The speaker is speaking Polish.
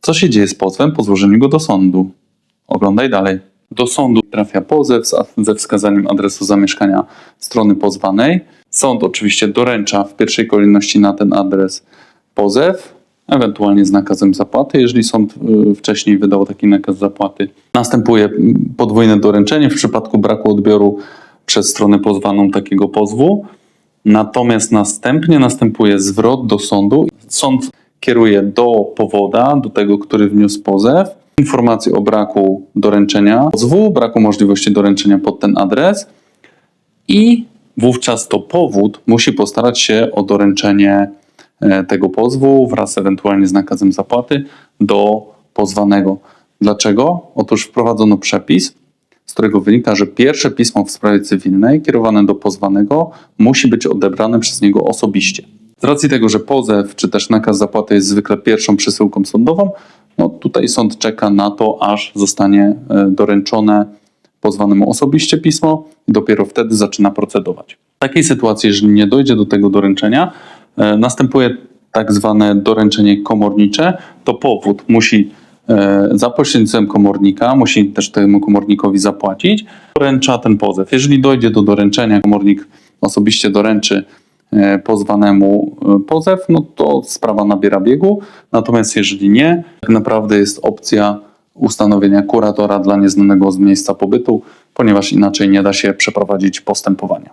Co się dzieje z pozwem po złożeniu go do sądu? Oglądaj dalej. Do sądu trafia pozew ze wskazaniem adresu zamieszkania strony pozwanej. Sąd oczywiście doręcza w pierwszej kolejności na ten adres pozew, ewentualnie z nakazem zapłaty, jeżeli sąd y, wcześniej wydał taki nakaz zapłaty. Następuje podwójne doręczenie w przypadku braku odbioru przez stronę pozwaną takiego pozwu. Natomiast następnie następuje zwrot do sądu. Sąd kieruje do powoda, do tego, który wniósł pozew, informację o braku doręczenia pozwu, braku możliwości doręczenia pod ten adres i wówczas to powód musi postarać się o doręczenie e, tego pozwu wraz ewentualnie z nakazem zapłaty do pozwanego. Dlaczego? Otóż wprowadzono przepis, z którego wynika, że pierwsze pismo w sprawie cywilnej kierowane do pozwanego musi być odebrane przez niego osobiście. Z racji tego, że pozew czy też nakaz zapłaty jest zwykle pierwszą przesyłką sądową, no tutaj sąd czeka na to, aż zostanie e, doręczone pozwanemu osobiście pismo i dopiero wtedy zaczyna procedować. W takiej sytuacji, jeżeli nie dojdzie do tego doręczenia, e, następuje tak zwane doręczenie komornicze. To powód musi e, za pośrednictwem komornika, musi też temu komornikowi zapłacić, doręcza ten pozew. Jeżeli dojdzie do doręczenia, komornik osobiście doręczy pozwanemu e, pozew, no to sprawa nabiera biegu. Natomiast jeżeli nie, tak naprawdę jest opcja ustanowienia kuratora dla nieznanego z miejsca pobytu, ponieważ inaczej nie da się przeprowadzić postępowania.